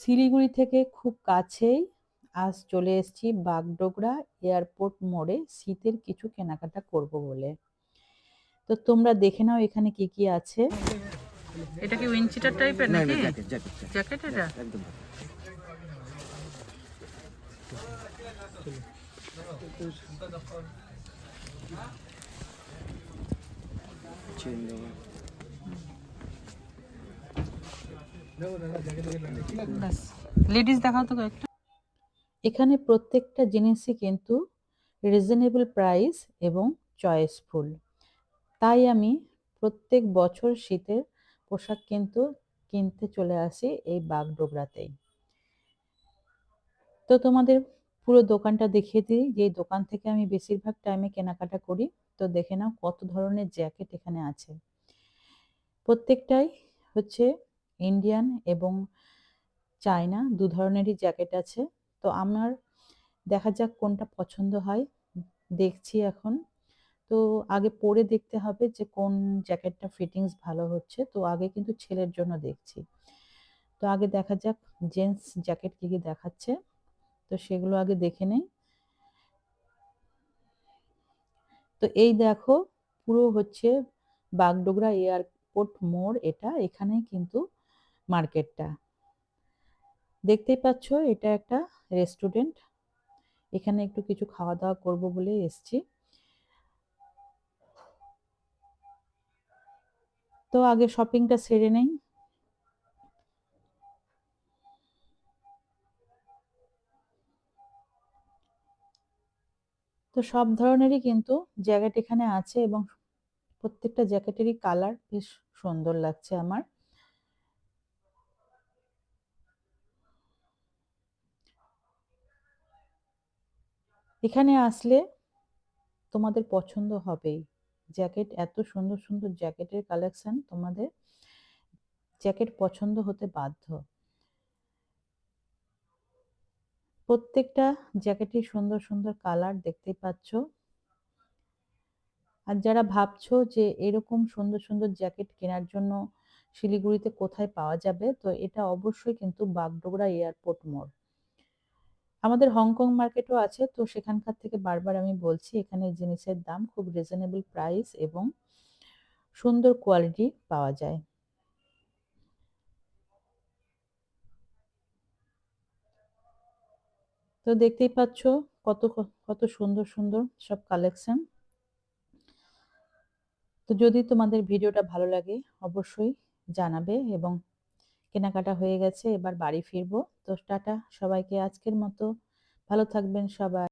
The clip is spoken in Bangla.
শিলিগুড়ি থেকে খুব কাছেই আজ চলে এসেছি বাগডোগরা এয়ারপোর্ট মোড়ে শীতের কিছু কেনাকাটা করব বলে। তো তোমরা দেখে নাও এখানে কি কি আছে। এটা কি উইনচিটার টাইপের নাকি? Jacket jacket jacket. এটা? একদম চেন দেওয়া। লেডিস দেখাও তো এখানে প্রত্যেকটা জিনিসই কিন্তু রিজনেবল প্রাইস এবং চয়েসফুল তাই আমি প্রত্যেক বছর শীতের পোশাক কিন্তু কিনতে চলে আসি এই বাগডোগরাতেই। তো তোমাদের পুরো দোকানটা দেখিয়ে দিই, যে দোকান থেকে আমি বেশিরভাগ টাইমে কেনাকাটা করি। তো দেখে নাও কত ধরনের জ্যাকেট এখানে আছে। প্রত্যেকটাই হচ্ছে ইন্ডিয়ান এবং চায়না দু ধরনেরই জ্যাকেট আছে। তো আমার দেখা যাক কোনটা পছন্দ হয়। দেখছি এখন। তো আগে পরে দেখতে হবে যে কোন জ্যাকেটটা ফিটিংস ভালো হচ্ছে। তো আগে কিন্তু ছেলের জন্য দেখছি। তো আগে দেখা যাক জেন্টস জ্যাকেট কী কী দেখাচ্ছে। তো সেগুলো আগে দেখে নেই। তো এই দেখো, পুরো হচ্ছে বাগডোগরা এয়ারপোর্ট মোড় এটা। এখানেই কিন্তু মার্কেটটা। দেখতেই পাচ্ছ, এটা একটা রেস্টুরেন্ট। এখানে একটু কিছু খাওয়া দাওয়া করব বলে এসছি। তো আগে শপিংটা সেরে নেই। তো সব ধরনেরই কিন্তু জ্যাকেট এখানে আছে এবং প্রত্যেকটা জ্যাকেটেরই কালার বেশ সুন্দর লাগছে আমার। এখানে আসলে তোমাদের পছন্দ হবেই। জ্যাকেট, এত সুন্দর সুন্দর জ্যাকেটের কালেকশন তোমাদের জ্যাকেট পছন্দ হতে বাধ্য। প্রত্যেকটা জ্যাকেটই সুন্দর সুন্দর কালার দেখতেই পাচ্ছ। আর যারা ভাবছ যে এরকম সুন্দর সুন্দর জ্যাকেট কেনার জন্য শিলিগুড়িতে কোথায় পাওয়া যাবে, তো এটা অবশ্যই কিন্তু বাগডোগরা এয়ারপোর্ট মোড়। আমাদের হংকং মার্কেটও আছে, তো সেখানকার থেকে বারবার আমি বলছি, এখানে জিনিসের দাম খুব রিজনেবল প্রাইস এবং সুন্দর কোয়ালিটি পাওয়া যায়। তো দেখতেই পাচ্ছ কত কত সুন্দর সুন্দর সব কালেকশন তো যদি তোমাদের ভিডিওটা ভালো লাগে, অবশ্যই জানাবে এবং কেনাকাটা হয়ে গেছে এবার বাড়ি ফিরবো। তো টাটা সবাইকে আজকের মতো। ভালো থাকবেন সবাই।